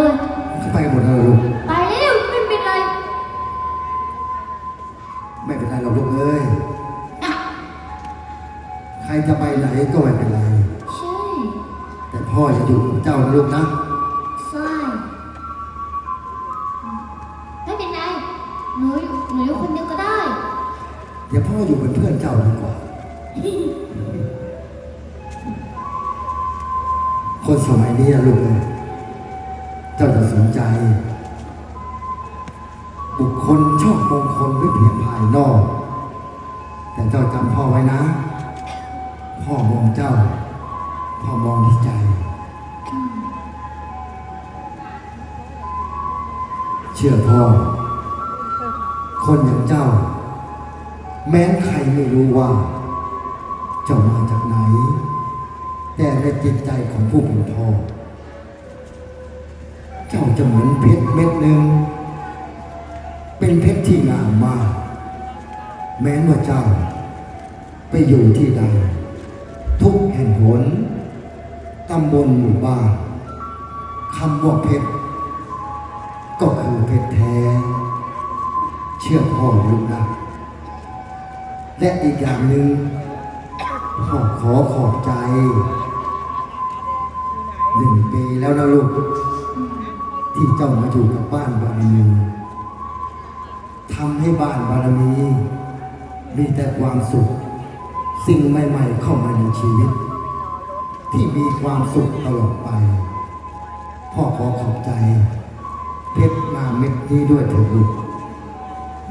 เลย เขาไปกันหมดแล้วเหรอลูก ไปแล้วไม่เป็นไรไม่เป็นไรหรอกลูกเอ้ยอะใครจะไปไหนก็ไม่เป็นไร ใช่แต่พ่อจะอยู่กับเจ้านะลูกนะ ใช่ไม่เป็นไรหนูอยู่หนูอยู่คนเดียวก็ได้ เดี๋ยวพ่ออยู่เป็นเพื่อนเจ้าดีกว่า คนสมัยนี้นะลูกเลย เจ้าจะสนใจ บุคคลชอบมงคลด้วยเพียงภายนอก แต่เจ้าจำพ่อไว้นะ พ่อมองเจ้า พ่อมองที่ใจ เชื่อพ่อ คนอย่างเจ้า แม้ใครไม่รู้ว่า เจ้ามาจากไหน แต่ในจิตใจของผู้เป็นพ่อ เจ้าจะเหมือนเพชรเม็ดหนึ่ง เป็นเพชรที่งามมาก แม้ว่าเจ้า ไปอยู่ที่ใด ทุกแห่งหนตำบลหมู่บ้านคำว่าเพชร ก็คือเพชรแท้ เชื่อพ่อลูกนะและอีกอย่างหนึ่งพ่อขอขอบใจหนึ่งปีแล้วนะลูก ที่เจ้ามาอยู่กับบ้านบารมีทำให้บ้านบารมี มีแต่ความสุข สิ่งใหม่ ๆ เข้ามาในชีวิต ที่มีความสุขตลอดไป พ่อขอขอบใจ เพชรงาเม็ดนี้ด้วยเถิดลูก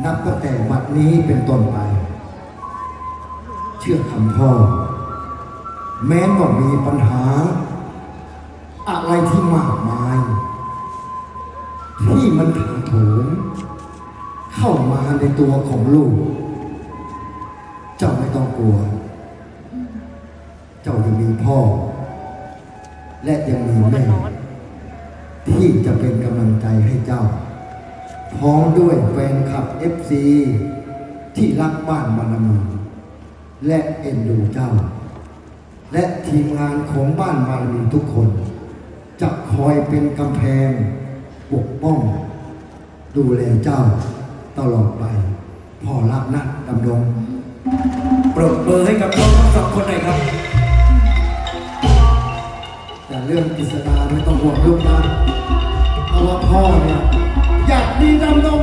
นับตั้งแต่บัดนี้เป็นต้นไป เชื่อคำพ่อ แม้ว่ามีปัญหา อะไรที่มากมาย ในตัวของลูก เจ้าไม่ต้องกลัว เจ้ายังมีพ่อ และยังมีแม่ ที่จะเป็นกำลังใจให้เจ้า พร้อมด้วยแฟนคลับ FC ที่รักบ้านบารมีและเอ็นดูเจ้า และทีมงานของบ้านบารมีทุกคน จะคอยเป็นกำแพงปกป้อง ดูแลเจ้า ตลอดไป พ่อรับนะดำดงปรบมือให้กับน้องทั้งสองคนหน่อยครับ แต่เรื่องกิษดาไม่ต้องห่วงลูกนะเพราะว่าพ่อเนี่ย อยากมีดำดง